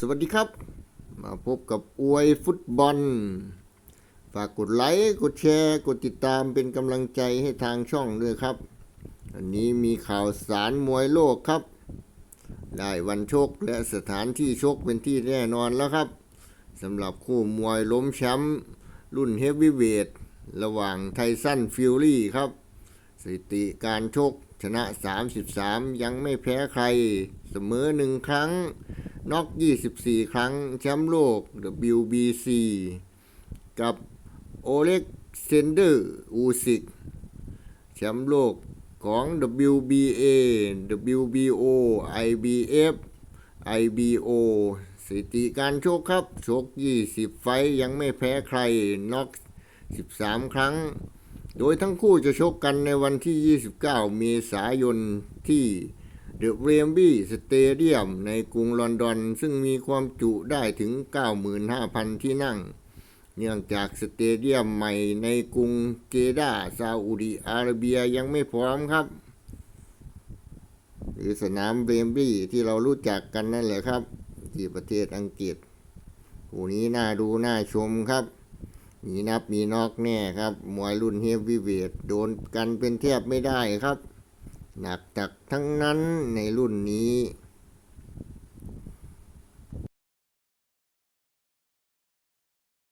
สวัสดีครับ มาพบกับอวยฟุตบอล ฝากกดไลค์ กดแชร์ กดติดตามเป็นกำลังใจให้ทางช่องด้วยครับ อันนี้มีข่าวสารมวยโลกครับ ได้วันชกและสถานที่ชกเป็นที่แน่นอนแล้วครับสำหรับคู่มวยล้มแชมป์รุ่นเฮฟวีเวทระหว่างไทสันฟิลลี่ครับ สถิติการชกชนะ 33 ยังไม่แพ้ใคร เสมอหนึ่งครั้ง น็อก 24 ครั้ง แชมป์โลก WBC กับโอเล็กเซนเดอร์อูซิก แชมป์โลกของ WBA WBO IBF IBO สถิติการโชกครับ โชก20 ไฟยังไม่แพ้ใคร น็อก 13 ครั้ง โดยทั้งคู่จะชกกันในวันที่ 29 เมษายนที่ เดอะเรมบี้สเตเดียมในกรุงลอนดอน ซึ่งมีความจุได้ถึง 95,000 ที่นั่ง เนื่องจากสเตเดียมใหม่ในกรุงเจดาซาอุดิอาระเบียยังไม่พร้อมครับ หรือสนามเบมบี้ที่เรารู้จักกันนั่นแหละครับ ที่ประเทศอังกฤษคู่นี้น่าดูน่าชมครับ มีนับมีนอกแน่ครับ มวยรุ่นเฮฟวีเวทโดนกันเป็นแทบไม่ได้ครับ หนักจากทั้งนั้นในรุ่นนี้